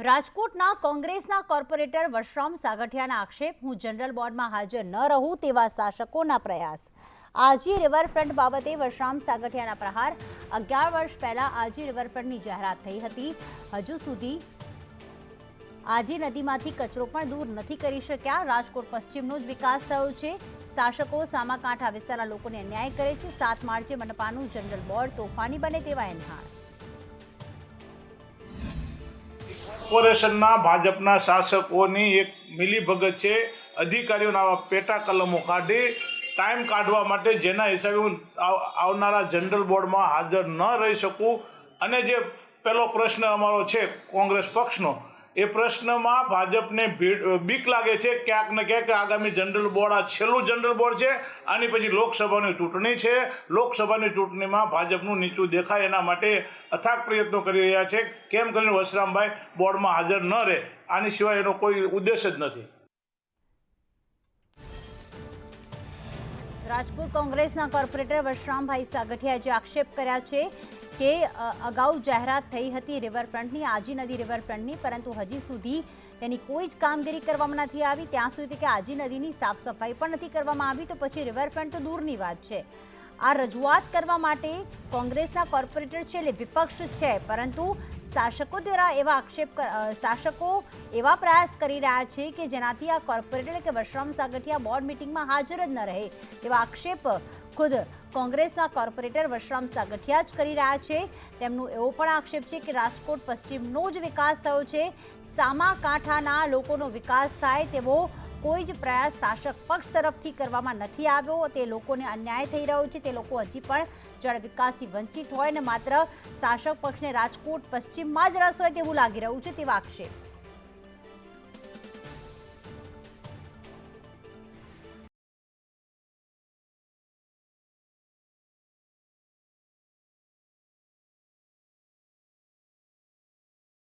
રાજકોટના કોંગ્રેસના કોર્પોરેટર વર્ષરામ સાગઠિયાના આક્ષેપ, હું જનરલ બોર્ડમાં હાજર ન રહું તેવા શાસકોના પ્રયાસ. આજી રિવરફ્રન્ટ બાબતે વર્ષરામ સાગઠિયાના પ્રહાર. અગિયાર વર્ષ પહેલા આજી રિવરફ્રન્ટની જાહેરાત થઈ હતી. હજુ સુધી આજી નદીમાંથી કચરો પણ દૂર નથી કરી શક્યા. રાજકોટ પશ્ચિમનો જ વિકાસ થયો છે. શાસકો સામાકાંઠા વિસ્તારના લોકોને અન્યાય કરે છે. સાત માર્ચે મનપાનું જનરલ બોર્ડ તોફાની બને તેવા એનહાર કોર્પોરેશનના ભાજપના શાસકોની એક મિલીભગત છે. અધિકારીઓના આવા પેટા કલમો કાઢી, ટાઈમ કાઢવા માટે જેના હિસાબે હું આવનારા જનરલ બોર્ડમાં હાજર ન રહી શકું. અને જે પહેલો પ્રશ્ન અમારો છે કોંગ્રેસ પક્ષનો એ પ્રશ્નમાં ભાજપને બીક લાગે છે. ક્યાંક ને ક્યાંક આગામી જનરલ બોર્ડ, આ છેલ્લું જનરલ બોર્ડ છે. આની પછી લોકસભાની ચૂંટણી છે. લોકસભાની ચૂંટણીમાં ભાજપનું નીચું દેખાય એના માટે અથાગ પ્રયત્નો કરી રહ્યા છે. કેમ કરીને વસરામભાઈ બોર્ડમાં હાજર ન રહે? આની સિવાય એનો કોઈ ઉદ્દેશ જ નથી. રાજકોટ કોંગ્રેસના કોર્પોરેટર વર્ષરામભાઈ સાગઠિયાએ જે આક્ષેપ કર્યા છે કે અગાઉ જાહેરાત થઈ હતી રિવરફ્રન્ટની, આજી નદી રિવરફ્રન્ટની, પરંતુ હજી સુધી તેની કોઈ જ કામગીરી કરવામાં નથી આવી. ત્યાં સુધી કે આજી નદીની સાફ સફાઈ પણ નથી કરવામાં આવી, તો પછી રિવરફ્રન્ટ તો દૂરની વાત છે. આ રજૂઆત કરવા માટે કોંગ્રેસના કોર્પોરેટર છે એટલે વિપક્ષ છે, પરંતુ શાસકો દ્વારા એવા આક્ષેપ શાસકો એવા પ્રયાસ કરી રહ્યા છે કે જેનાથી આ કોર્પોરેટર એટલે કે વશ્રમ સાગઠિયા બોર્ડ મિટિંગમાં હાજર જ ન રહે તેવા આક્ષેપ ખુદ કોંગ્રેસના કોર્પોરેટર વશરામ સાગઠિયા જ કરી રહ્યા છે. તેમનું એવો પણ આક્ષેપ છે કે રાજકોટ પશ્ચિમનો જ વિકાસ થયો છે. સામા કાંઠાના લોકોનો વિકાસ થાય તેવો કોઈ જ પ્રયાસ શાસક પક્ષ તરફથી કરવામાં નથી આવ્યો. તે લોકોને અન્યાય થઈ રહ્યો છે. તે લોકો હજી પણ જળ વિકાસથી વંચિત હોય ને માત્ર શાસક પક્ષને રાજકોટ, પશ્ચિમમાં જ રસ હોય તેવું લાગી રહ્યું છે તેવા આક્ષેપ.